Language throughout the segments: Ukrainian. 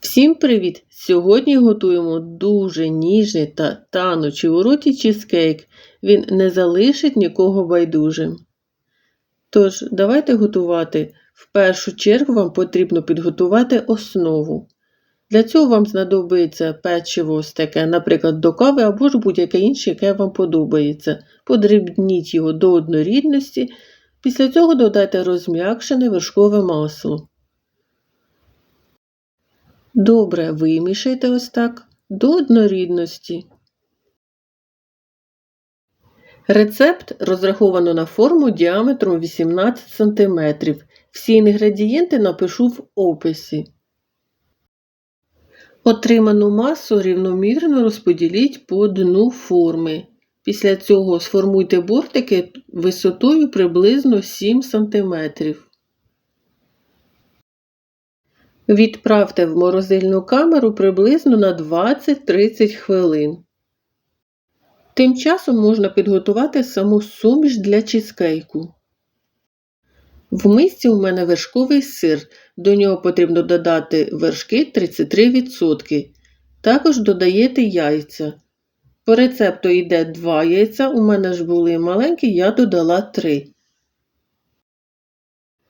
Всім привіт! Сьогодні готуємо дуже ніжний та танучий у роті чизкейк. Він не залишить нікого байдужим. Тож, давайте готувати. В першу чергу вам потрібно підготувати основу. Для цього вам знадобиться печиво ось наприклад, до кави або ж будь-яке інше, яке вам подобається. Подрібніть його до однорідності. Після цього додайте розм'якшене вершкове масло. Добре вимішайте ось так до однорідності. Рецепт розраховано на форму діаметром 18 см. Всі інгредієнти напишу в описі. Отриману масу рівномірно розподіліть по дну форми. Після цього сформуйте бортики висотою приблизно 7 см. Відправте в морозильну камеру приблизно на 20-30 хвилин. Тим часом можна підготувати саму суміш для чизкейку. В мисці у мене вершковий сир, до нього потрібно додати вершки 33%. Також додаєте яйця. По рецепту йде 2 яйця, у мене ж були маленькі, я додала 3.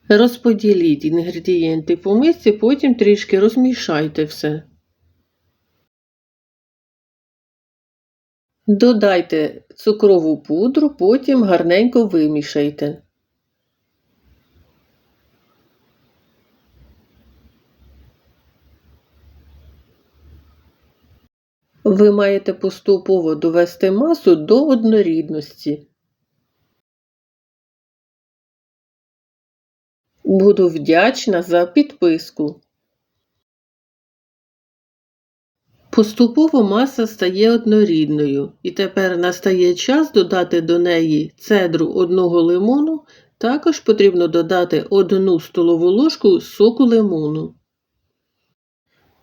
Розподіліть інгредієнти по мисці, потім трішки розмішайте все. Додайте цукрову пудру, потім гарненько вимішайте. Ви маєте поступово довести масу до однорідності. Буду вдячна за підписку. Поступово маса стає однорідною, і тепер настає час додати до неї цедру одного лимону, також потрібно додати одну столову ложку соку лимону.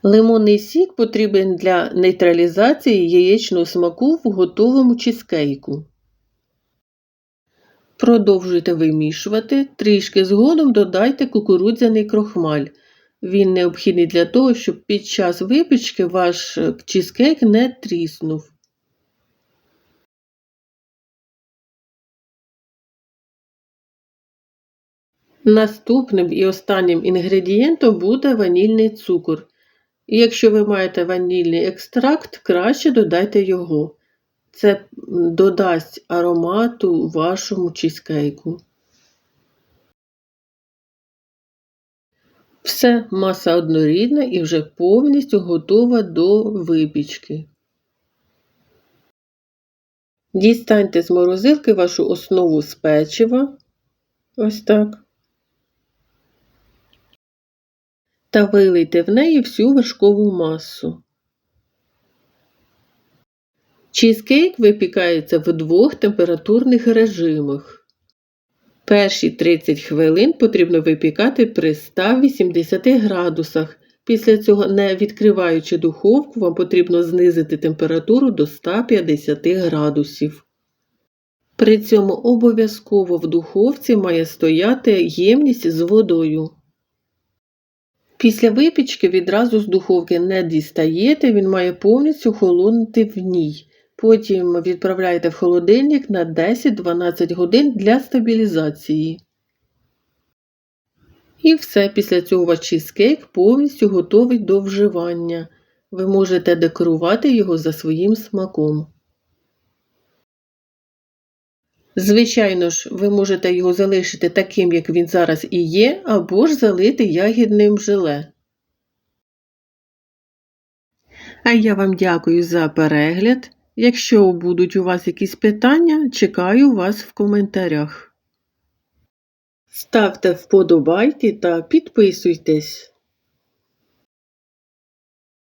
Лимонний сік потрібен для нейтралізації яєчного смаку в готовому чизкейку. Продовжуйте вимішувати, трішки згодом додайте кукурудзяний крохмаль. Він необхідний для того, щоб під час випічки ваш чизкейк не тріснув. Наступним і останнім інгредієнтом буде ванільний цукор. Якщо ви маєте ванільний екстракт, краще додайте його. Це додасть аромату вашому чизкейку. Все, маса однорідна і вже повністю готова до випічки. Дістаньте з морозилки вашу основу з печива. Ось так. Та вилийте в неї всю вершкову масу. Чізкейк випікається в двох температурних режимах. Перші 30 хвилин потрібно випікати при 180 градусах. Після цього, не відкриваючи духовку, вам потрібно знизити температуру до 150 градусів. При цьому обов'язково в духовці має стояти ємність з водою. Після випічки відразу з духовки не дістаєте, він має повністю холонути в ній. Потім відправляєте в холодильник на 10-12 годин для стабілізації. І все, після цього ваш чизкейк повністю готовий до вживання. Ви можете декорувати його за своїм смаком. Звичайно ж, ви можете його залишити таким, як він зараз і є, або ж залити ягідним желе. А я вам дякую за перегляд. Якщо будуть у вас якісь питання, чекаю вас в коментарях. Ставте вподобайки та підписуйтесь.